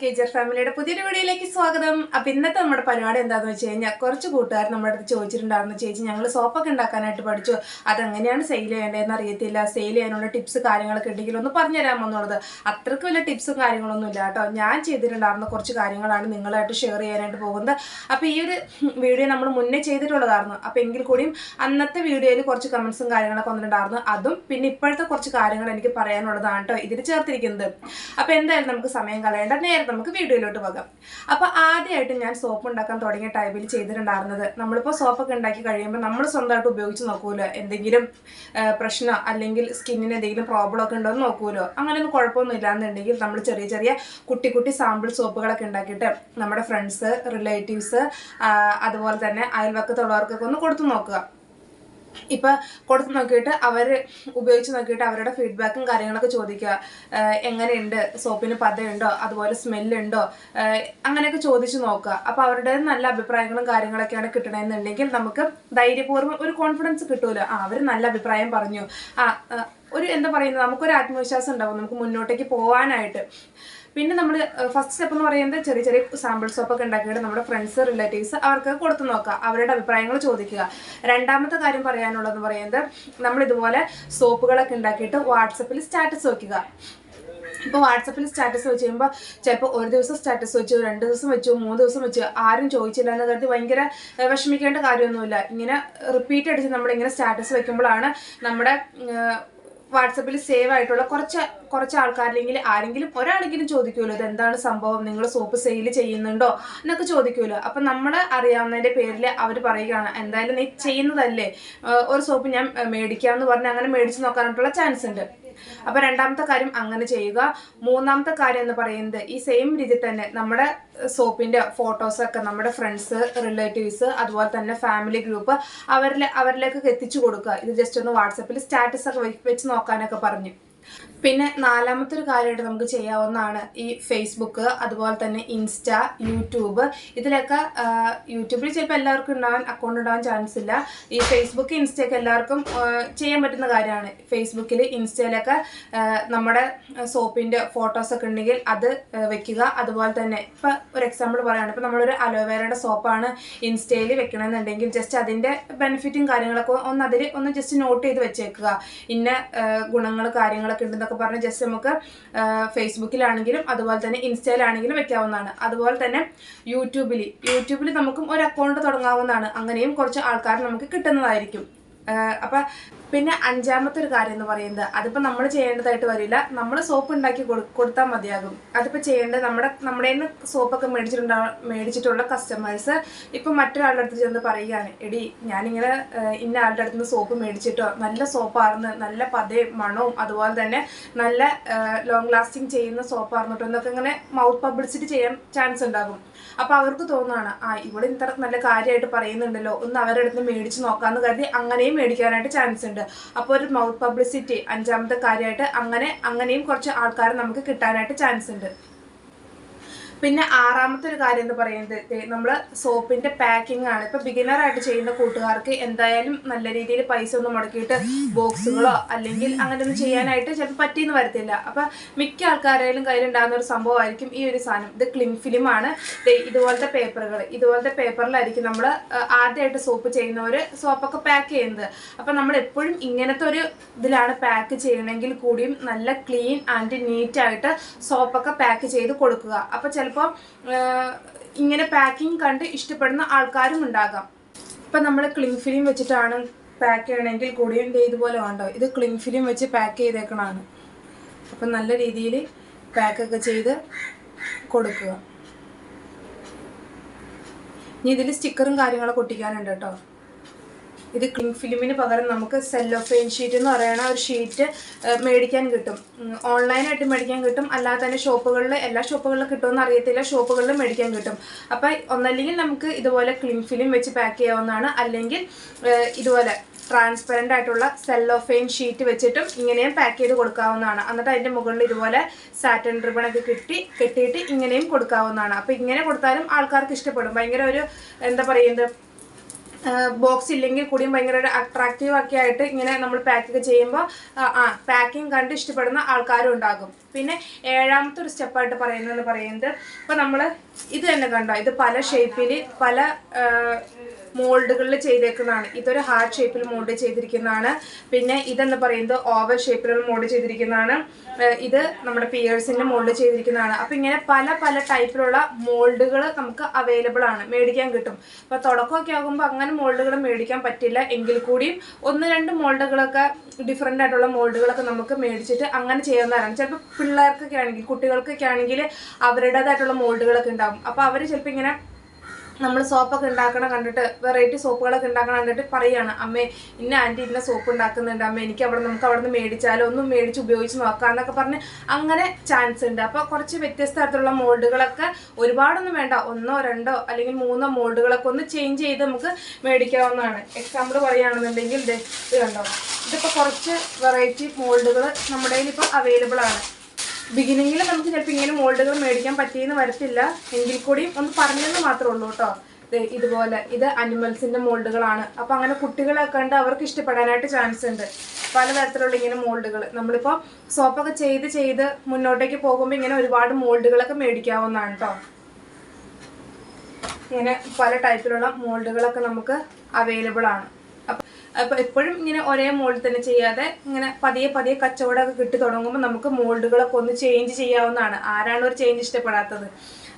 കേജർ ഫാമിലിയുടെ പുതിയൊരു വീഡിയോയിലേക്ക് സ്വാഗതം. അപ്പൊ ഇന്നത്തെ നമ്മുടെ പരിപാടി എന്താന്ന് വെച്ച് കഴിഞ്ഞാൽ കുറച്ച് കൂട്ടുകാർ നമ്മുടെ അടുത്ത് ചോദിച്ചിട്ടുണ്ടായിരുന്നു. ചേച്ചി ഞങ്ങൾ സോപ്പൊക്കെ ഉണ്ടാക്കാനായിട്ട് പഠിച്ചു. അതെങ്ങനെയാണ് സെയിൽ ചെയ്യേണ്ടതെന്ന് അറിയത്തില്ല. സെയിൽ ചെയ്യാനുള്ള ടിപ്സ് കാര്യങ്ങളൊക്കെ ഉണ്ടെങ്കിൽ ഒന്ന് പറഞ്ഞു എന്നുള്ളത്. അത്രയ്ക്ക് വലിയ ടിപ്സും കാര്യങ്ങളൊന്നും ഇല്ല കേട്ടോ. ഞാൻ ചെയ്തിട്ടുണ്ടായിരുന്ന കുറച്ച് കാര്യങ്ങളാണ് നിങ്ങളായിട്ട് ഷെയർ ചെയ്യാനായിട്ട് പോകുന്നത്. അപ്പൊ ഈ ഒരു വീഡിയോ നമ്മൾ മുന്നേ ചെയ്തിട്ടുള്ളതായിരുന്നു. അപ്പൊ എങ്കിൽ കൂടിയും അന്നത്തെ വീഡിയോയിൽ കുറച്ച് കമന്റ്സും കാര്യങ്ങളൊക്കെ വന്നിട്ടുണ്ടായിരുന്നു. അതും പിന്നെ ഇപ്പോഴത്തെ കുറച്ച് കാര്യങ്ങൾ എനിക്ക് പറയാനുള്ളതാണ് കേട്ടോ. ഇതിൽ ചേർത്തിരിക്കുന്നത്. അപ്പൊ എന്തായാലും നമുക്ക് സമയം കളയേണ്ട. നമുക്ക് വീഡിയോയിലോട്ട് പോകാം. അപ്പൊ ആദ്യമായിട്ട് ഞാൻ സോപ്പ് ഉണ്ടാക്കാൻ തുടങ്ങിയ ടൈമിൽ ചെയ്തിട്ടുണ്ടായിരുന്നത് നമ്മളിപ്പോൾ സോപ്പൊക്കെ ഉണ്ടാക്കി കഴിയുമ്പോൾ നമ്മൾ സ്വന്തമായിട്ട് ഉപയോഗിച്ച് നോക്കൂലോ? എന്തെങ്കിലും പ്രശ്നം അല്ലെങ്കിൽ സ്കിന്നിന് എന്തെങ്കിലും പ്രോബ്ലം ഒക്കെ ഉണ്ടോ എന്ന് നോക്കൂലോ? അങ്ങനെയൊന്നും കുഴപ്പമൊന്നും ഇല്ലാന്നുണ്ടെങ്കിൽ നമ്മൾ ചെറിയ ചെറിയ കുട്ടി കുട്ടി സാമ്പിൾ സോപ്പുകളൊക്കെ ഉണ്ടാക്കിയിട്ട് നമ്മുടെ ഫ്രണ്ട്സ് റിലേറ്റീവ്സ് അതുപോലെ തന്നെ അയൽവക്കത്തുള്ളവർക്കൊക്കെ ഒന്ന് കൊടുത്തു നോക്കുക. ഇപ്പൊ കൊടുത്ത് നോക്കിയിട്ട് അവർ ഉപയോഗിച്ച് നോക്കിയിട്ട് അവരുടെ ഫീഡ്ബാക്കും കാര്യങ്ങളൊക്കെ ചോദിക്കുക. എങ്ങനെയുണ്ട്? സോപ്പിന് പതയുണ്ടോ? അതുപോലെ സ്മെല്ലുണ്ടോ? അങ്ങനെയൊക്കെ ചോദിച്ച് നോക്കുക. അപ്പോൾ അവരുടെ നല്ല അഭിപ്രായങ്ങളും കാര്യങ്ങളൊക്കെയാണ് കിട്ടണമെന്നുണ്ടെങ്കിൽ നമുക്ക് ധൈര്യപൂർവം ഒരു കോൺഫിഡൻസ് കിട്ടുമല്ലോ ആ അവർ നല്ല അഭിപ്രായം പറഞ്ഞു. ആ, ഒരു എന്താ പറയുന്നത്? നമുക്കൊരു ആത്മവിശ്വാസം ഉണ്ടാവും. നമുക്ക് മുന്നോട്ടേക്ക് പോകാനായിട്ട് പിന്നെ നമ്മൾ ഫസ്റ്റ് സ്റ്റെപ്പ് എന്ന് പറയുന്നത് ചെറിയ ചെറിയ സാമ്പിൾ സോപ്പൊക്കെ ഉണ്ടാക്കിയിട്ട് നമ്മുടെ ഫ്രണ്ട്സ് റിലേറ്റീവ്സ് അവർക്ക് കൊടുത്തു നോക്കുക. അവരുടെ അഭിപ്രായങ്ങൾ ചോദിക്കുക. രണ്ടാമത്തെ കാര്യം പറയാനുള്ളതെന്ന് പറയുന്നത് നമ്മൾ ഇതുപോലെ സോപ്പുകളൊക്കെ ഉണ്ടാക്കിയിട്ട് വാട്സപ്പിൽ സ്റ്റാറ്റസ് വയ്ക്കുക ഇപ്പോൾ വാട്സപ്പിൽ സ്റ്റാറ്റസ് വെച്ച് കഴിയുമ്പോൾ ചിലപ്പോൾ ഒരു ദിവസം സ്റ്റാറ്റസ് വെച്ചു രണ്ട് ദിവസം വെച്ചു മൂന്ന് ദിവസം വെച്ചു ആരും ചോദിച്ചില്ല എന്ന് കരുതി ഭയങ്കര വിഷമിക്കേണ്ട കാര്യമൊന്നുമില്ല. ഇങ്ങനെ റിപ്പീറ്റ് അടിച്ച് നമ്മളിങ്ങനെ സ്റ്റാറ്റസ് വെക്കുമ്പോഴാണ് നമ്മുടെ വാട്സപ്പിൽ സേവ് ആയിട്ടുള്ള കുറച്ച് കുറച്ച് ആൾക്കാരില്ലെങ്കിൽ ആരെങ്കിലും ഒരാളെങ്കിലും ചോദിക്കുമല്ലോ ഇത് എന്താണ് സംഭവം? നിങ്ങൾ സോപ്പ് സെയിൽ ചെയ്യുന്നുണ്ടോ? എന്നൊക്കെ ചോദിക്കുമല്ലോ. അപ്പം നമ്മൾ അറിയാവുന്നതിന്റെ പേരിൽ അവർ പറയുകയാണ് എന്തായാലും നീ ചെയ്യുന്നതല്ലേ? ഒരു സോപ്പ് ഞാൻ മേടിക്കാമെന്ന് പറഞ്ഞ് അങ്ങനെ മേടിച്ച് നോക്കാനായിട്ടുള്ള ചാൻസ് ഉണ്ട്. അപ്പൊ രണ്ടാമത്തെ കാര്യം അങ്ങനെ ചെയ്യുക. മൂന്നാമത്തെ കാര്യം എന്ന് പറയുന്നത് ഈ സെയിം രീതി തന്നെ നമ്മുടെ സോപ്പിന്റെ ഫോട്ടോസ് ഒക്കെ നമ്മുടെ ഫ്രണ്ട്സ് റിലേറ്റീവ്സ് അതുപോലെ തന്നെ ഫാമിലി ഗ്രൂപ്പ് അവരിലെ അവരിലേക്ക് എത്തിച്ചു കൊടുക്കുക. ഇത് ജസ്റ്റ് ഒന്ന് വാട്സപ്പിൽ സ്റ്റാറ്റസ് ഒക്കെ വെച്ച് നോക്കാനൊക്കെ പറഞ്ഞു. പിന്നെ നാലാമത്തെ ഒരു കാര്യമായിട്ട് നമുക്ക് ചെയ്യാവുന്നതാണ് ഈ ഫേസ്ബുക്ക് അതുപോലെ തന്നെ ഇൻസ്റ്റ യൂട്യൂബ് ഇതിലൊക്കെ യൂട്യൂബിൽ ചിലപ്പോൾ എല്ലാവർക്കും ഉണ്ടാവാൻ അക്കൗണ്ട് ഉണ്ടാവാൻ ചാൻസ് ഇല്ല. ഈ ഫേസ്ബുക്ക് ഇൻസ്റ്റയൊക്കെ എല്ലാവർക്കും ചെയ്യാൻ പറ്റുന്ന കാര്യമാണ്. ഫേസ്ബുക്കിൽ ഇൻസ്റ്റയിലൊക്കെ നമ്മുടെ സോപ്പിന്റെ ഫോട്ടോസൊക്കെ ഉണ്ടെങ്കിൽ അത് വെക്കുക. അതുപോലെ തന്നെ ഇപ്പോൾ ഒരു എക്സാമ്പിൾ പറയുകയാണ് ഇപ്പോൾ നമ്മളൊരു അലോവേരയുടെ സോപ്പാണ് ഇൻസ്റ്റയിൽ വെക്കണമെന്നുണ്ടെങ്കിൽ ജസ്റ്റ് അതിന്റെ ബെനിഫിറ്റും കാര്യങ്ങളൊക്കെ ഒന്ന് അതിൽ ഒന്ന് ജസ്റ്റ് നോട്ട് ചെയ്ത് വെച്ചേക്കുക. ഇന്ന ഗുണങ്ങൾ കാര്യങ്ങളൊക്കെ ഉണ്ടെന്നൊക്കെ പറഞ്ഞ് ജസ്റ്റ് നമുക്ക് ഫേസ്ബുക്കിലാണെങ്കിലും അതുപോലെ തന്നെ ഇൻസ്റ്റയിലാണെങ്കിലും വെക്കാവുന്നതാണ്. അതുപോലെ തന്നെ യൂട്യൂബിൽ യൂട്യൂബിൽ നമുക്കും ഒരു അക്കൗണ്ട് തുടങ്ങാവുന്നതാണ്. അങ്ങനെയും കുറച്ച് ആൾക്കാർ നമുക്ക് കിട്ടുന്നതായിരിക്കും. അപ്പൊ പിന്നെ അഞ്ചാമത്തെ ഒരു കാര്യം എന്ന് പറയുന്നത് അതിപ്പോ നമ്മൾ ചെയ്യേണ്ടതായിട്ട് വരില്ല. നമ്മൾ സോപ്പ് ഉണ്ടാക്കി കൊടുത്താൽ മതിയാകും. അതിപ്പോ ചെയ്യേണ്ടത് നമ്മുടെ നമ്മുടെ തന്നെ സോപ്പൊക്കെ മേടിച്ചിട്ടുണ്ടാ മേടിച്ചിട്ടുള്ള കസ്റ്റമേഴ്സ് ഇപ്പൊ മറ്റൊരാളുടെ അടുത്ത് ചെന്ന് പറയുകയാണ് എടി ഞാനിങ്ങനെ ഇന്ന ആളുടെ അടുത്ത് നിന്ന് സോപ്പ് മേടിച്ചിട്ടോ? നല്ല സോപ്പാർന്ന് നല്ല പതയും മണവും അതുപോലെ തന്നെ നല്ല ലോങ് ലാസ്റ്റിംഗ് ചെയ്യുന്ന സോപ്പാർന്നിട്ടോ? എന്നൊക്കെ ഇങ്ങനെ മൗത്ത് പബ്ലിസിറ്റി ചെയ്യാൻ ചാൻസ് ഉണ്ടാകും. അപ്പൊ അവർക്ക് തോന്നുകയാണ് ആ ഇവിടെ ഇത്ര നല്ല കാര്യമായിട്ട് പറയുന്നുണ്ടല്ലോ ഒന്ന് അവരുടെ അടുത്ത് മേടിച്ച് നോക്കാന്ന് കരുതി അങ്ങനെയും മേടിക്കാനായിട്ട് ചാൻസ് ഉണ്ട്. അപ്പോൾ ഒരു മൗത്ത് പബ്ലിസിറ്റി അഞ്ചാമത്തെ കാര്യമായിട്ട് അങ്ങനെ അങ്ങനെയും കുറച്ച് ആൾക്കാർ നമുക്ക് കിട്ടാനായിട്ട് ചാൻസ് ഉണ്ട്. പിന്നെ ആറാമത്തെ ഒരു കാര്യം എന്ന് പറയുന്നത് നമ്മൾ സോപ്പിന്റെ പാക്കിംഗ് ആണ്. ഇപ്പൊ ബിഗിനർ ആയിട്ട് ചെയ്യുന്ന കൂട്ടുകാർക്ക് എന്തായാലും നല്ല രീതിയിൽ പൈസ ഒന്നും മുടക്കിയിട്ട് ബോക്സുകളോ അല്ലെങ്കിൽ അങ്ങനെ ഒന്നും ചെയ്യാനായിട്ട് ചിലപ്പോൾ പറ്റിയെന്ന് വരത്തില്ല. അപ്പൊ മിക്ക ആൾക്കാരായാലും കയ്യിലുണ്ടാകുന്ന ഒരു സംഭവമായിരിക്കും ഈ ഒരു സാധനം. ഇത് ക്ലിം ഫിലിം ആണ്. ഇതുപോലത്തെ പേപ്പറുകൾ ഇതുപോലത്തെ പേപ്പറിലായിരിക്കും നമ്മൾ ആദ്യമായിട്ട് സോപ്പ് ചെയ്യുന്നവർ സോപ്പൊക്കെ പാക്ക് ചെയ്യുന്നത്. അപ്പൊ നമ്മൾ എപ്പോഴും ഇങ്ങനത്തെ ഒരു ഇതിലാണ് പാക്ക് ചെയ്യണമെങ്കിൽ കൂടിയും നല്ല ക്ലീൻ ആൻഡ് നീറ്റായിട്ട് സോപ്പൊക്കെ പാക്ക് ചെയ്ത് കൊടുക്കുക. അപ്പൊ ചിലപ്പോൾ ഇങ്ങനെ പാക്കിംഗ് കണ്ട് ഇഷ്ടപ്പെടുന്ന ആൾക്കാരും ഉണ്ടാകാം. ഇപ്പം നമ്മൾ ക്ലിങ് ഫിലിം വെച്ചിട്ടാണ് പാക്ക് ചെയ്യണമെങ്കിൽ കൂടിയും ഇതുപോലെ വേണ്ടോ? ഇത് ക്ലിങ് ഫിലിം വെച്ച് പാക്ക് ചെയ്തേക്കണാണ് അപ്പം നല്ല രീതിയിൽ പാക്കൊക്കെ ചെയ്ത് കൊടുക്കുക. ഇനി ഇതിൽ സ്റ്റിക്കറും കാര്യങ്ങളൊക്കെ ഒട്ടിക്കാനുണ്ട് കേട്ടോ. ഇത് ക്ലിങ് ഫിലിമിന് പകരം നമുക്ക് സെല്ലോഫെയിൻ ഷീറ്റ് എന്ന് പറയുന്ന ഒരു ഷീറ്റ് മേടിക്കാൻ കിട്ടും. ഓൺലൈനായിട്ട് മേടിക്കാൻ കിട്ടും. അല്ലാതെ തന്നെ ഷോപ്പുകളിൽ എല്ലാ ഷോപ്പുകളിലും കിട്ടുമെന്ന് അറിയത്തില്ല. ഷോപ്പുകളിൽ മേടിക്കാൻ കിട്ടും. അപ്പം ഒന്നല്ലെങ്കിൽ നമുക്ക് ഇതുപോലെ ക്ലിങ് ഫിലിം വെച്ച് പാക്ക് ചെയ്യാവുന്നതാണ്. അല്ലെങ്കിൽ ഇതുപോലെ ട്രാൻസ്പെറന്റ് ആയിട്ടുള്ള സെല്ലോഫെയിൻ ഷീറ്റ് വെച്ചിട്ടും ഇങ്ങനെയും പാക്ക് ചെയ്ത് കൊടുക്കാവുന്നതാണ്. എന്നിട്ട് അതിന്റെ മുകളിൽ ഇതുപോലെ സാറ്റൻ റിബൺ കിട്ടി കെട്ടി കെട്ടിയിട്ട് ഇങ്ങനെയും കൊടുക്കാവുന്നതാണ്. അപ്പം ഇങ്ങനെ കൊടുത്താലും ആൾക്കാർക്ക് ഇഷ്ടപ്പെടും. ഭയങ്കര ഒരു എന്താ പറയുന്നത് ബോക്സ് ഇല്ലെങ്കിൽ കൂടിയും ഭയങ്കര ഒരു അട്രാക്റ്റീവ് ഒക്കെ ആയിട്ട് ഇങ്ങനെ നമ്മൾ പാക്കൊക്കെ ചെയ്യുമ്പോൾ ആ പാക്കിംഗ് കണ്ട് ഇഷ്ടപ്പെടുന്ന ആൾക്കാരും ഉണ്ടാകും. പിന്നെ ഏഴാമത്തെ ഒരു സ്റ്റെപ്പായിട്ട് പറയുന്നതെന്ന് പറയുന്നത് ഇപ്പം നമ്മൾ ഇത് തന്നെ കണ്ടോ? ഇത് പല ഷേപ്പിൽ പല മോൾഡുകളിൽ ചെയ്തേക്കുന്നതാണ്. ഇതൊരു ഹാർട്ട് ഷേപ്പിൽ മോൾഡ് ചെയ്തിരിക്കുന്നതാണ്. പിന്നെ ഇതെന്ന് പറയുന്നത് ഓവർ ഷേപ്പിൽ മോൾഡ് ചെയ്തിരിക്കുന്നതാണ്. ഇത് നമ്മുടെ പിയേഴ്സിന്റെ മോൾഡ് ചെയ്തിരിക്കുന്നതാണ്. അപ്പം ഇങ്ങനെ പല പല ടൈപ്പിലുള്ള മോൾഡുകൾ നമുക്ക് അവൈലബിൾ ആണ്. മേടിക്കാൻ കിട്ടും. അപ്പോൾ തുടക്കമൊക്കെ ആകുമ്പോൾ അങ്ങനെ മോൾഡുകൾ മേടിക്കാൻ പറ്റില്ല. എങ്കിൽ കൂടിയും ഒന്ന് രണ്ട് മോൾഡുകളൊക്കെ ഡിഫറെന്റ് ആയിട്ടുള്ള മോൾഡുകളൊക്കെ നമുക്ക് മേടിച്ചിട്ട് അങ്ങനെ ചെയ്യാവുന്നതാണ്. ചിലപ്പോൾ പിള്ളേർക്കൊക്കെ ആണെങ്കിൽ കുട്ടികൾക്കൊക്കെ ആണെങ്കിൽ അവരുടേതായിട്ടുള്ള മോൾഡുകളൊക്കെ ഉണ്ടാകും അപ്പോൾ അവർ ചിലപ്പോൾ ഇങ്ങനെ നമ്മൾ സോപ്പൊക്കെ ഉണ്ടാക്കണം കണ്ടിട്ട് വെറൈറ്റി സോപ്പുകളൊക്കെ ഉണ്ടാക്കണം കണ്ടിട്ട് പറയാണ് അമ്മേ ഇന്ന ആന്റി ഇന്ന സോപ്പ് ഉണ്ടാക്കുന്നുണ്ട് അമ്മ എനിക്ക് അവിടെ നമുക്ക് അവിടെ നിന്ന് മേടിച്ചാലോ ഒന്നും മേടിച്ച് ഉപയോഗിച്ച് നോക്കാം എന്നൊക്കെ പറഞ്ഞ് അങ്ങനെ ചാൻസ് ഉണ്ട് അപ്പോൾ കുറച്ച് വ്യത്യസ്ത തരത്തിലുള്ള മോൾഡുകളൊക്കെ ഒരുപാടൊന്നും വേണ്ട ഒന്നോ രണ്ടോ അല്ലെങ്കിൽ മൂന്നോ മോൾഡുകളൊക്കെ ഒന്ന് ചേഞ്ച് ചെയ്ത് നമുക്ക് മേടിക്കാവുന്നതാണ്. എക്സാമ്പിൾ പറയുകയാണെന്നുണ്ടെങ്കിൽ ഇത് കണ്ടോ? ഇതിപ്പോൾ കുറച്ച് വെറൈറ്റി മോൾഡുകൾ നമ്മുടെ കയ്യിൽ ഇപ്പോൾ അവൈലബിൾ ആണ്. ബിഗിനിങ്ങിൽ നമുക്ക് ചിലപ്പോൾ ഇങ്ങനെ മോൾഡുകൾ മേടിക്കാൻ പറ്റിയെന്ന് വരത്തില്ല. എങ്കിൽ കൂടിയും ഒന്ന് പറഞ്ഞെന്ന് മാത്രമേ ഉള്ളൂ കേട്ടോ. ഇതുപോലെ ഇത് അനിമൽസിന്റെ മോൾഡുകളാണ്. അപ്പൊ അങ്ങനെ കുട്ടികളെ കണ്ട് അവർക്ക് ഇഷ്ടപ്പെടാനായിട്ട് ചാൻസ് ഉണ്ട്. പലതരത്തിലുള്ള ഇങ്ങനെ മോൾഡുകൾ നമ്മളിപ്പോൾ സോപ്പൊക്കെ ചെയ്ത് ചെയ്ത് മുന്നോട്ടേക്ക് പോകുമ്പോൾ ഇങ്ങനെ ഒരുപാട് മോൾഡുകളൊക്കെ മേടിക്കാവുന്നതാണ് കേട്ടോ ഇങ്ങനെ പല ടൈപ്പിലുള്ള മോൾഡുകളൊക്കെ നമുക്ക് അവൈലബിൾ ആണ്. അപ്പൊ അപ്പൊ എപ്പോഴും ഇങ്ങനെ ഒരേ മോൾഡ് തന്നെ ചെയ്യാതെ ഇങ്ങനെ പതിയെ പതിയെ കച്ചവടമൊക്കെ കിട്ടി തുടങ്ങുമ്പോൾ നമുക്ക് മോൾഡുകളൊക്കെ ഒന്ന് ചേഞ്ച് ചെയ്യാവുന്നതാണ്. ആരാണ് ഒരു ചേഞ്ച് ഇഷ്ടപ്പെടാത്തത്?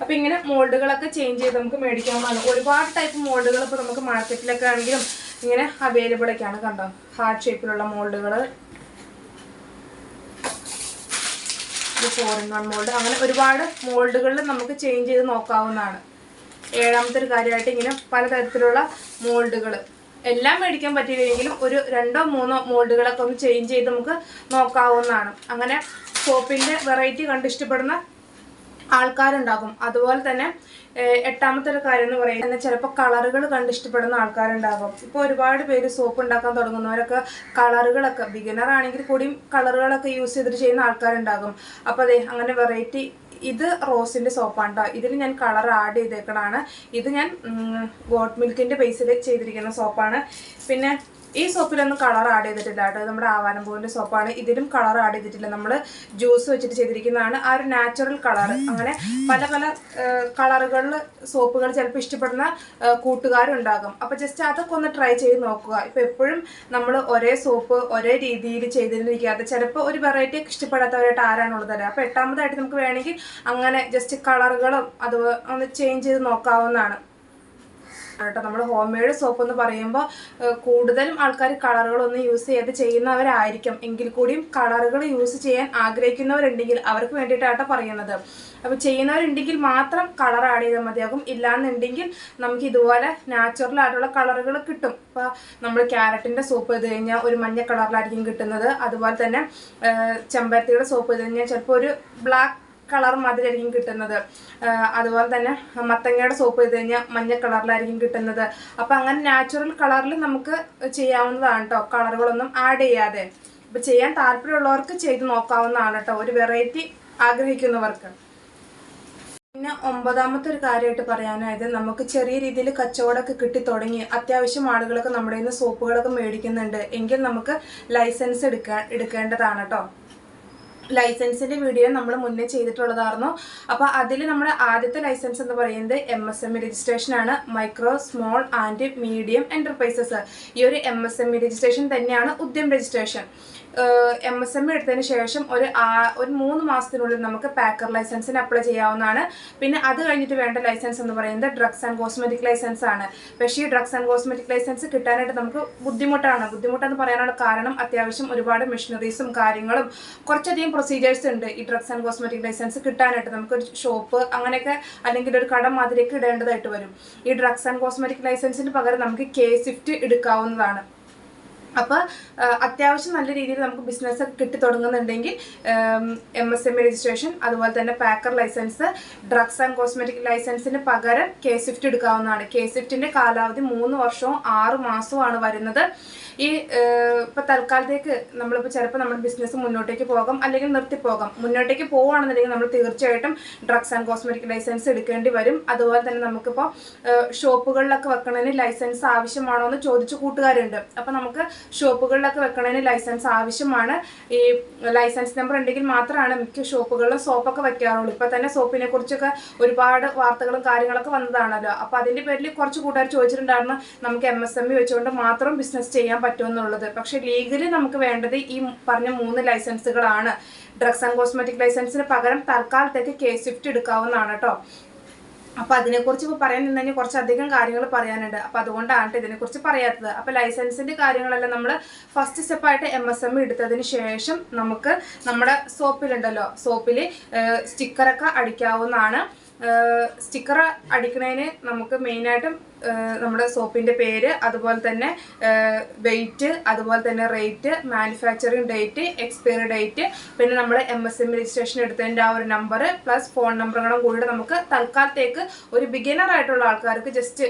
അപ്പൊ ഇങ്ങനെ മോൾഡുകളൊക്കെ ചേഞ്ച് ചെയ്ത് നമുക്ക് മേടിക്കാവുന്നതാണ് ഒരുപാട് ടൈപ്പ് മോൾഡുകൾ ഇപ്പോൾ നമുക്ക് മാർക്കറ്റിലൊക്കെ ആണെങ്കിലും ഇങ്ങനെ അവൈലബിൾ ഒക്കെയാണ് കണ്ടോ? ഹാർട്ട് ഷേപ്പിലുള്ള മോൾഡുകൾ ഫോർ ഇൻ വൺ മോൾഡ് അങ്ങനെ ഒരുപാട് മോൾഡുകളിൽ നമുക്ക് ചേഞ്ച് ചെയ്ത് നോക്കാവുന്നതാണ്. ഏഴാമത്തെ ഒരു കാര്യമായിട്ട് ഇങ്ങനെ പലതരത്തിലുള്ള മോൾഡുകൾ എല്ലാം മേടിക്കാൻ പറ്റിയില്ലെങ്കിലും ഒരു രണ്ടോ മൂന്നോ മോൾഡുകളൊക്കെ ഒന്ന് ചേഞ്ച് ചെയ്ത് നമുക്ക് നോക്കാവുന്നതാണ്. അങ്ങനെ സോപ്പിന്റെ വെറൈറ്റി കണ്ട് ഇഷ്ടപ്പെടുന്ന ആൾക്കാരുണ്ടാകും. അതുപോലെ തന്നെ എട്ടാമത്തെ ഒരു കാര്യം എന്ന് പറയുന്നത് ചിലപ്പോൾ കളറുകൾ കണ്ട് ഇഷ്ടപ്പെടുന്ന ആൾക്കാരുണ്ടാകും. ഇപ്പോൾ ഒരുപാട് പേര് സോപ്പ് ഉണ്ടാക്കാൻ തുടങ്ങുന്നവരൊക്കെ കളറുകളൊക്കെ ബിഗിനർ ആണെങ്കിൽ കൂടിയും കളറുകളൊക്കെ യൂസ് ചെയ്തിട്ട് ചെയ്യുന്ന ആൾക്കാരുണ്ടാകും. അപ്പോൾ അതെ അങ്ങനെ വെറൈറ്റി ഇത് റോസിന്റെ സോപ്പാണ് കേട്ടോ ഇതിൽ ഞാൻ കളർ ആഡ് ചെയ്തേക്കണാണ് ഇത് ഞാൻ ഗോട്ട് മിൽക്കിന്റെ ബേസിൽ ചെയ്തിരിക്കുന്ന സോപ്പാണ്. പിന്നെ ഈ സോപ്പിലൊന്നും കളർ ആഡ് ചെയ്തിട്ടില്ല കേട്ടോ. നമ്മുടെ ആവാനം പോലെ സോപ്പാണ്. ഇതിലും കളർ ആഡ് ചെയ്തിട്ടില്ല. നമ്മൾ ജ്യൂസ് വെച്ചിട്ട് ചെയ്തിരിക്കുന്നതാണ്. ആ ഒരു നാച്ചുറൽ കളർ. അങ്ങനെ പല പല കളറുകളിൽ സോപ്പുകൾ ചിലപ്പോൾ ഇഷ്ടപ്പെടുന്ന കൂട്ടുകാരുണ്ടാകും. അപ്പോൾ ജസ്റ്റ് അതൊക്കെ ഒന്ന് ട്രൈ ചെയ്ത് നോക്കുക. ഇപ്പോൾ എപ്പോഴും നമ്മൾ ഒരേ സോപ്പ് ഒരേ രീതിയിൽ ചെയ്തിരിക്കാതെ ചിലപ്പോൾ ഒരു വെറൈറ്റി ഒക്കെ ഇഷ്ടപ്പെടാത്തവരായിട്ട് ആരാണുള്ളത് അല്ലേ? അപ്പോൾ എട്ടാമതായിട്ട് നമുക്ക് വേണമെങ്കിൽ അങ്ങനെ ജസ്റ്റ് കളറുകളും അത് ഒന്ന് ചേഞ്ച് ചെയ്ത് നോക്കാവുന്നതാണ്. കേട്ടോ. നമ്മൾ ഹോം മെയ്ഡ് സോപ്പ് എന്ന് പറയുമ്പോൾ കൂടുതലും ആൾക്കാർ കളറുകളൊന്നും യൂസ് ചെയ്ത് ചെയ്യുന്നവരായിരിക്കും. എങ്കിൽ കൂടിയും കളറുകൾ യൂസ് ചെയ്യാൻ ആഗ്രഹിക്കുന്നവരുണ്ടെങ്കിൽ അവർക്ക് വേണ്ടിയിട്ടാട്ടോ പറയുന്നത്. അപ്പോൾ ചെയ്യുന്നവരുണ്ടെങ്കിൽ മാത്രം കളർ ആഡ് ചെയ്താൽ മതിയാകും. ഇല്ലാന്നുണ്ടെങ്കിൽ നമുക്ക് ഇതുപോലെ നാച്ചുറൽ ആയിട്ടുള്ള കളറുകൾ കിട്ടും. ഇപ്പോൾ നമ്മൾ ക്യാരറ്റിന്റെ സോപ്പ് ചെയ്ത് കഴിഞ്ഞാൽ ഒരു മഞ്ഞ കളറിലായിരിക്കും കിട്ടുന്നത്. അതുപോലെ തന്നെ ചെമ്പരത്തിയുടെ സോപ്പ് ചെയ്ത് കഴിഞ്ഞാൽ ചിലപ്പോൾ ഒരു ബ്ലാക്ക് കളർ മാതിരിയായിരിക്കും കിട്ടുന്നത്. അതുപോലെ തന്നെ മത്തങ്ങയുടെ സോപ്പ് ചെയ്ത് കഴിഞ്ഞാൽ മഞ്ഞ കളറിലായിരിക്കും കിട്ടുന്നത്. അപ്പം അങ്ങനെ നാച്ചുറൽ കളറിൽ നമുക്ക് ചെയ്യാവുന്നതാണ് കേട്ടോ കളറുകളൊന്നും ആഡ് ചെയ്യാതെ. അപ്പം ചെയ്യാൻ താല്പര്യമുള്ളവർക്ക് ചെയ്ത് നോക്കാവുന്നതാണ് കേട്ടോ ഒരു വെറൈറ്റി ആഗ്രഹിക്കുന്നവർക്ക്. പിന്നെ ഒമ്പതാമത്തെ ഒരു കാര്യമായിട്ട് പറയാനായത് നമുക്ക് ചെറിയ രീതിയിൽ കച്ചവടമൊക്കെ കിട്ടി തുടങ്ങി അത്യാവശ്യം ആളുകളൊക്കെ നമ്മുടെ നിന്ന് സോപ്പുകളൊക്കെ മേടിക്കുന്നുണ്ട്. എങ്കിൽ നമുക്ക് ലൈസൻസ് എടുക്കേണ്ടതാണ് കേട്ടോ ലൈസൻസിന്റെ വീഡിയോ നമ്മൾ മുന്നേ ചെയ്തിട്ടുള്ളതായിരുന്നു. അപ്പോൾ അതിൽ നമ്മുടെ ആദ്യത്തെ ലൈസൻസ് എന്ന് പറയുന്നത് M S M E registration ആണ്. Micro small and medium enterprises ഈ ഒരു M S M E registration തന്നെയാണ് Udyam registration M S M എടുത്തതിന് ശേഷം ഒരു ഒരു മൂന്ന് മാസത്തിനുള്ളിൽ നമുക്ക് പാക്കർ ലൈസൻസിന് അപ്ലൈ ചെയ്യാവുന്നതാണ്. പിന്നെ അത് കഴിഞ്ഞിട്ട് വേണ്ട ലൈസൻസ് എന്ന് പറയുന്നത് ഡ്രഗ്സ് ആൻഡ് കോസ്മെറ്റിക് ലൈസൻസ് ആണ്. പക്ഷേ ഈ ഡ്രഗ്സ് ആൻഡ് കോസ്മെറ്റിക് ലൈസൻസ് കിട്ടാനായിട്ട് നമുക്ക് ബുദ്ധിമുട്ടാണ്. ബുദ്ധിമുട്ടെന്ന് പറയാനുള്ള കാരണം അത്യാവശ്യം ഒരുപാട് മെഷീനറീസും കാര്യങ്ങളും കുറച്ചധികം പ്രൊസീജിയേഴ്സ് ഉണ്ട് ഈ ഡ്രഗ്സ് ആൻഡ് കോസ്മെറ്റിക് ലൈസൻസ് കിട്ടാനായിട്ട്. നമുക്കൊരു ഷോപ്പ് അങ്ങനെയൊക്കെ അല്ലെങ്കിൽ ഒരു കട മാതിരിയൊക്കെ ഇടേണ്ടതായിട്ട് വരും. ഈ ഡ്രഗ്സ് ആൻഡ് കോസ്മെറ്റിക് ലൈസൻസിന് പകരം നമുക്ക് കെ സ്വിഫ്റ്റ് എടുക്കാവുന്നതാണ്. അപ്പോൾ അത്യാവശ്യം നല്ല രീതിയിൽ നമുക്ക് ബിസിനസ് കിട്ടി തുടങ്ങുന്നുണ്ടെങ്കിൽ എം എസ് എം രജിസ്ട്രേഷൻ അതുപോലെ തന്നെ packer license drugs and cosmetic ലൈസൻസിന് പകരം കെ സ്വിഫ്റ്റ് എടുക്കാവുന്നതാണ്. കെ സ്വിഫ്റ്റിന്റെ കാലാവധി മൂന്ന് വർഷവും ആറ് മാസവുമാണ് വരുന്നത്. ഈ ഇപ്പൊ തൽക്കാലത്തേക്ക് നമ്മളിപ്പോൾ ചിലപ്പോൾ നമ്മുടെ ബിസിനസ് മുന്നോട്ടേക്ക് പോകാം അല്ലെങ്കിൽ നിർത്തിപ്പോകാം മുന്നോട്ടേക്ക് പോവുകയാണെന്നുണ്ടെങ്കിൽ നമ്മൾ തീർച്ചയായിട്ടും ഡ്രഗ്സ് ആൻഡ് കോസ്മെറ്റിക് ലൈസൻസ് എടുക്കേണ്ടി വരും. അതുപോലെ തന്നെ നമുക്കിപ്പോൾ ഷോപ്പുകളിലൊക്കെ വെക്കണതിന് ലൈസൻസ് ആവശ്യമാണോ എന്ന് ചോദിച്ച കൂട്ടുകാരുണ്ട്. അപ്പോൾ നമുക്ക് ഷോപ്പുകളിലൊക്കെ വെക്കണതിന് ലൈസൻസ് ആവശ്യമാണ്. ഈ ലൈസൻസ് നമ്പർ ഉണ്ടെങ്കിൽ മാത്രമാണ് മിക്ക ഷോപ്പുകളിലും സോപ്പൊക്കെ വയ്ക്കാറുള്ളൂ ഇപ്പം തന്നെ സോപ്പിനെ കുറിച്ചൊക്കെ ഒരുപാട് വാർത്തകളും കാര്യങ്ങളൊക്കെ വന്നതാണല്ലോ. അപ്പം അതിന്റെ പേരിൽ കുറച്ച് കൂട്ടുകാർ ചോദിച്ചിട്ടുണ്ടായിരുന്നു നമുക്ക് എം എസ് എം ഇ വെച്ചുകൊണ്ട് മാത്രം ബിസിനസ് ചെയ്യാൻ പറ്റുമെന്നുള്ളത്. പക്ഷെ ലീഗലി നമുക്ക് വേണ്ടത് ഈ പറഞ്ഞ മൂന്ന് ലൈസൻസുകളാണ്. ഡ്രഗ്സ് ആൻഡ് കോസ്മെറ്റിക് ലൈസൻസിന് പകരം തൽക്കാലത്തേക്ക് കേസ് ഷിഫ്റ്റ് എടുക്കാവുന്നതാണ് കേട്ടോ അപ്പൊ അതിനെക്കുറിച്ച് ഇപ്പൊ പറയാൻ നിന്നുകഴിഞ്ഞാൽ കുറച്ചധികം കാര്യങ്ങൾ പറയാനുണ്ട്. അപ്പൊ അതുകൊണ്ടാണ് ഇതിനെക്കുറിച്ച് പറയാത്തത്. അപ്പൊ ലൈസൻസിന്റെ കാര്യങ്ങളെല്ലാം നമ്മൾ ഫസ്റ്റ് സ്റ്റെപ്പായിട്ട് എം എസ് എം എടുത്തതിന് ശേഷം നമുക്ക് നമ്മുടെ സോപ്പിലുണ്ടല്ലോ. സോപ്പിൽ സ്റ്റിക്കറൊക്കെ അടിക്കാവുന്നതാണ്. സ്റ്റിക്കർ അടിക്കുന്നതിന് നമുക്ക് മെയിനായിട്ടും നമ്മുടെ സോപ്പിന്റെ പേര് അതുപോലെ തന്നെ വെയിറ്റ് അതുപോലെ തന്നെ rate manufacturing date expiry date പിന്നെ നമ്മൾ എം എസ് എം രജിസ്ട്രേഷൻ എടുത്തതിന്റെ ആ ഒരു നമ്പർ പ്ലസ് ഫോൺ നമ്പറുകളും കൂടി നമുക്ക് തൽക്കാലത്തേക്ക് ഒരു ബിഗിനർ ആയിട്ടുള്ള ആൾക്കാർക്ക് ജസ്റ്റ്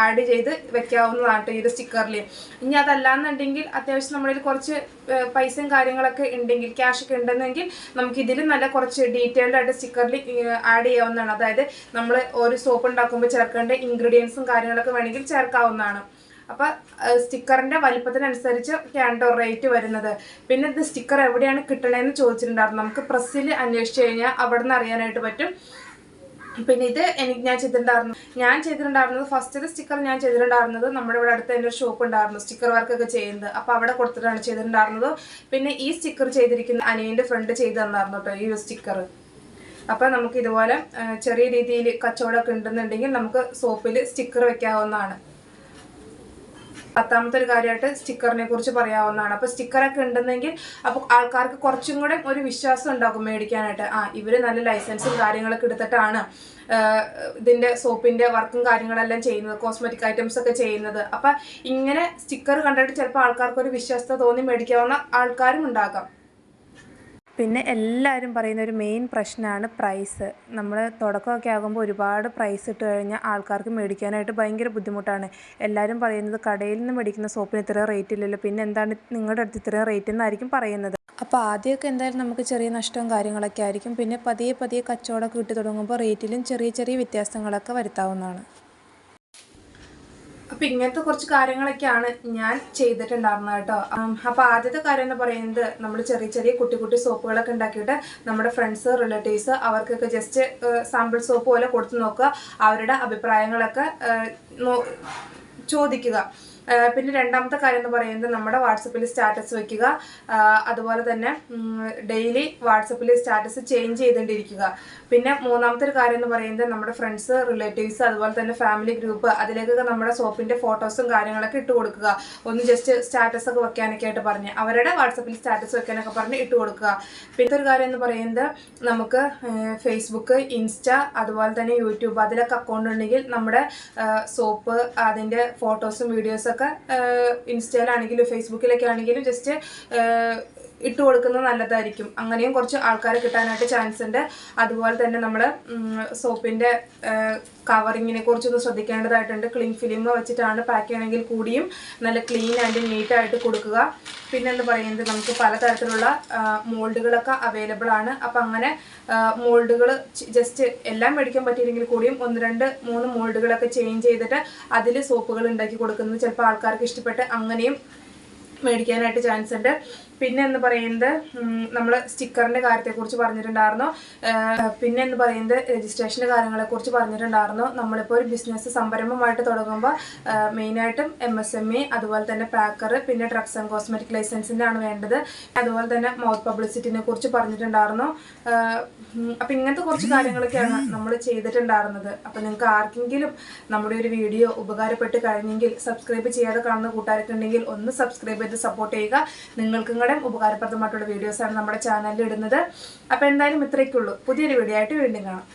ആഡ് ചെയ്ത് വെക്കാവുന്നതാണ് ഈ ഒരു സ്റ്റിക്കറിൽ ഇനി അതല്ലാന്നുണ്ടെങ്കിൽ അത്യാവശ്യം നമ്മളിൽ കുറച്ച് പൈസയും കാര്യങ്ങളൊക്കെ ഉണ്ടെങ്കിൽ ക്യാഷ് ഒക്കെ ഉണ്ടെന്നെങ്കിൽ നമുക്ക് ഇതിൽ നല്ല കുറച്ച് ഡീറ്റെയിൽഡ് ആയിട്ട് സ്റ്റിക്കറിൽ ആഡ് ചെയ്യാവുന്നതാണ്. അതായത് നമ്മൾ ഒരു സോപ്പ് ഉണ്ടാക്കുമ്പോൾ ചേർക്കേണ്ട ഇൻഗ്രീഡിയൻസും കാര്യങ്ങളൊക്കെ വേണമെങ്കിൽ ചേർക്കാവുന്നതാണ്. അപ്പൊ സ്റ്റിക്കറിന്റെ വലിപ്പത്തിനനുസരിച്ച് ക്യാൻഡോ റേറ്റ് വരുന്നത്. പിന്നെ ഇത് സ്റ്റിക്കർ എവിടെയാണ് കിട്ടണേന്ന് ചോദിച്ചിട്ടുണ്ടായിരുന്നു. നമുക്ക് പ്രസ്സിൽ അന്വേഷിച്ചു കഴിഞ്ഞാൽ അവിടെ നിന്ന് അറിയാനായിട്ട് പറ്റും. പിന്നെ ഇത് എനിക്ക് ഞാൻ ചെയ്തിട്ടുണ്ടായിരുന്നു. ഞാൻ ചെയ്തിട്ടുണ്ടായിരുന്നത് ഫസ്റ്റ് സ്റ്റിക്കർ ഞാൻ ചെയ്തിട്ടുണ്ടായിരുന്നത് നമ്മുടെ ഇവിടെ അടുത്ത് എന്റെ ഒരു ഷോപ്പ് ഉണ്ടായിരുന്നു സ്റ്റിക്കർ വർക്ക് ഒക്കെ ചെയ്യുന്നത്. അപ്പോൾ അവിടെ കൊടുത്തിട്ടാണ് ചെയ്തിട്ടുണ്ടായിരുന്നത്. പിന്നെ ഈ സ്റ്റിക്കർ ചെയ്തിരിക്കുന്ന അനിയന്റെ ഫ്രണ്ട് ചെയ്ത് തന്നായിരുന്നു കേട്ടോ ഈ ഒരു സ്റ്റിക്കർ അപ്പോൾ നമുക്ക് ഇതുപോലെ ചെറിയ രീതിയിൽ കച്ചവടമൊക്കെ ഉണ്ടെന്നുണ്ടെങ്കിൽ നമുക്ക് സോപ്പിൽ സ്റ്റിക്കർ വെക്കാവുന്നതാണ്. പത്താമത്തെ ഒരു കാര്യമായിട്ട് സ്റ്റിക്കറിനെ കുറിച്ച് പറയാവുന്നതാണ്. അപ്പൊ സ്റ്റിക്കറൊക്കെ ഉണ്ടെന്നെങ്കിൽ അപ്പോൾ ആൾക്കാർക്ക് കുറച്ചും കൂടെ ഒരു വിശ്വാസം ഉണ്ടാകും മേടിക്കാനായിട്ട്. ആ ഇവർ നല്ല ലൈസൻസും കാര്യങ്ങളൊക്കെ എടുത്തിട്ടാണ് ഇതിന്റെ സോപ്പിന്റെ വർക്കും കാര്യങ്ങളെല്ലാം ചെയ്യുന്നത് കോസ്മെറ്റിക് ഐറ്റംസ് ഒക്കെ ചെയ്യുന്നത്. അപ്പൊ ഇങ്ങനെ സ്റ്റിക്കർ കണ്ടിട്ട് ചിലപ്പോൾ ആൾക്കാർക്ക് ഒരു വിശ്വാസത തോന്നി മേടിക്കാവുന്ന ആൾക്കാരും ഉണ്ടാകാം. പിന്നെ എല്ലാവരും പറയുന്ന ഒരു മെയിൻ പ്രശ്നമാണ് പ്രൈസ് നമ്മൾ തുടക്കമൊക്കെ ആകുമ്പോൾ ഒരുപാട് പ്രൈസ് ഇട്ട് കഴിഞ്ഞാൽ ആൾക്കാർക്ക് മേടിക്കാനായിട്ട് ഭയങ്കര ബുദ്ധിമുട്ടാണ്. എല്ലാവരും പറയുന്നത് കടയിൽ നിന്ന് മേടിക്കുന്ന സോപ്പിന് ഇത്രയും റേറ്റ് ഇല്ലല്ലോ. പിന്നെ എന്താണ് നിങ്ങളുടെ അടുത്ത് ഇത്രയും റേറ്റ് എന്നായിരിക്കും പറയുന്നത്. അപ്പോൾ ആദ്യമൊക്കെ എന്തായാലും നമുക്ക് ചെറിയ നഷ്ടവും കാര്യങ്ങളൊക്കെ ആയിരിക്കും. പിന്നെ പതിയെ പതിയെ കച്ചവടമൊക്കെ കിട്ടി തുടങ്ങുമ്പോൾ റേറ്റിലും ചെറിയ ചെറിയ വ്യത്യാസങ്ങളൊക്കെ വരുത്താവുന്നതാണ്. അപ്പൊ ഇങ്ങനത്തെ കുറച്ച് കാര്യങ്ങളൊക്കെയാണ് ഞാൻ ചെയ്തിട്ടുണ്ടായിരുന്നത് കേട്ടോ. അപ്പൊ ആദ്യത്തെ കാര്യം എന്ന് പറയുന്നത് നമ്മൾ ചെറിയ ചെറിയ കുട്ടി കുട്ടി സോപ്പുകളൊക്കെ ഉണ്ടാക്കിയിട്ട് നമ്മുടെ ഫ്രണ്ട്സ് റിലേറ്റീവ്സ് അവർക്കൊക്കെ ജസ്റ്റ് സാമ്പിൾ സോപ്പ് പോലെ കൊടുത്തു നോക്കുക. അവരുടെ അഭിപ്രായങ്ങളൊക്കെ ചോദിക്കുക. പിന്നെ രണ്ടാമത്തെ കാര്യം എന്ന് പറയുന്നത് നമ്മുടെ വാട്സപ്പിൽ സ്റ്റാറ്റസ് വെക്കുക. അതുപോലെ തന്നെ ഡെയിലി വാട്സപ്പിൽ സ്റ്റാറ്റസ് ചേഞ്ച് ചെയ്തുകൊണ്ടിരിക്കുക. പിന്നെ മൂന്നാമത്തെ ഒരു കാര്യം എന്ന് പറയുന്നത് നമ്മുടെ ഫ്രണ്ട്സ് റിലേറ്റീവ്സ് അതുപോലെ തന്നെ ഫാമിലി ഗ്രൂപ്പ് അതിലേക്കൊക്കെ നമ്മുടെ സോപ്പിന്റെ ഫോട്ടോസും കാര്യങ്ങളൊക്കെ ഇട്ട് കൊടുക്കുക. ഒന്ന് ജസ്റ്റ് സ്റ്റാറ്റസ് ഒക്കെ വെക്കാനൊക്കെ ആയിട്ട് പറഞ്ഞ് അവരുടെ വാട്സപ്പിൽ സ്റ്റാറ്റസ് വെക്കാനൊക്കെ പറഞ്ഞ് ഇട്ട് കൊടുക്കുക. പിന്നെ ഒരു കാര്യം എന്ന് പറയുന്നത് നമുക്ക് ഫേസ്ബുക്ക് ഇൻസ്റ്റ അതുപോലെ തന്നെ യൂട്യൂബ് അതിലൊക്കെ അക്കൗണ്ട് ഉണ്ടെങ്കിൽ നമ്മുടെ സോപ്പ് അതിന്റെ ഫോട്ടോസും വീഡിയോസും ഒക്കെ ഇൻസ്റ്റയിലാണെങ്കിലും ഫേസ്ബുക്കിലൊക്കെ ആണെങ്കിലും ജസ്റ്റ് ഇട്ട് കൊടുക്കുന്നത് നല്ലതായിരിക്കും. അങ്ങനെയും കുറച്ച് ആൾക്കാരെ കിട്ടാനായിട്ട് ചാൻസ് ഉണ്ട്. അതുപോലെ തന്നെ നമ്മൾ സോപ്പിന്റെ കവറിങ്ങിനെ കുറിച്ചൊന്ന് ശ്രദ്ധിക്കേണ്ടതായിട്ടുണ്ട്. ക്ലീൻ ഫിലിം വെച്ചിട്ടാണ് പാക്ക് ചെയ്യണമെങ്കിൽ കൂടിയും നല്ല ക്ലീൻ ആൻഡ് നീറ്റായിട്ട് കൊടുക്കുക. പിന്നെ എന്ന് പറയുന്നത് നമുക്ക് പലതരത്തിലുള്ള മോൾഡുകളൊക്കെ അവൈലബിൾ ആണ്. അപ്പം അങ്ങനെ മോൾഡുകൾ ജസ്റ്റ് എല്ലാം മേടിക്കാൻ പറ്റിയില്ലെങ്കിൽ കൂടിയും ഒന്ന് രണ്ട് മൂന്ന് മോൾഡുകളൊക്കെ ചേഞ്ച് ചെയ്തിട്ട് അതിൽ സോപ്പുകൾ ഉണ്ടാക്കി കൊടുക്കുന്നത് ചിലപ്പോൾ ആൾക്കാർക്ക് ഇഷ്ടപ്പെട്ട് അങ്ങനെയും മേടിക്കാനായിട്ട് ചാൻസ് ഉണ്ട്. പിന്നെ എന്ന് പറയുന്നത് നമ്മൾ സ്റ്റിക്കറിന്റെ കാര്യത്തെക്കുറിച്ച് പറഞ്ഞിട്ടുണ്ടായിരുന്നു. പിന്നെ എന്ന് പറയുന്നത് രജിസ്ട്രേഷന്റെ കാര്യങ്ങളെക്കുറിച്ച് പറഞ്ഞിട്ടുണ്ടായിരുന്നു. നമ്മളിപ്പോൾ ഒരു ബിസിനസ് സംരംഭമായിട്ട് തുടങ്ങുമ്പോൾ മെയിനായിട്ടും എം എസ് എം ഇ അതുപോലെ തന്നെ പാക്കർ പിന്നെ ഡ്രഗ്സ് ആൻഡ് കോസ്മെറ്റിക് ലൈസൻസിന്റെ ആണ് വേണ്ടത്. അതുപോലെ തന്നെ മൗത്ത് പബ്ലിസിറ്റിനെ കുറിച്ച് പറഞ്ഞിട്ടുണ്ടായിരുന്നു. അപ്പം ഇങ്ങനത്തെ കുറച്ച് കാര്യങ്ങളൊക്കെയാണ് നമ്മൾ ചെയ്തിട്ടുണ്ടായിരുന്നത്. അപ്പം നിങ്ങൾക്ക് ആർക്കെങ്കിലും നമ്മുടെ ഒരു വീഡിയോ ഉപകാരപ്പെട്ട് കഴിഞ്ഞെങ്കിൽ സബ്സ്ക്രൈബ് ചെയ്യാതെ കാണുന്ന കൂട്ടുകാരൊക്കെ ഉണ്ടെങ്കിൽ ഒന്ന് സബ്സ്ക്രൈബ് ചെയ്ത് സപ്പോർട്ട് ചെയ്യുക. നിങ്ങൾക്കും കൂടെ ഉപകാരപ്രദമായിട്ടുള്ള വീഡിയോസാണ് നമ്മുടെ ചാനലിൽ ഇടുന്നത്. അപ്പോൾ എന്തായാലും ഇത്രയ്ക്കുള്ളൂ പുതിയൊരു വീഡിയോ ആയിട്ട് വീണ്ടും കാണാം.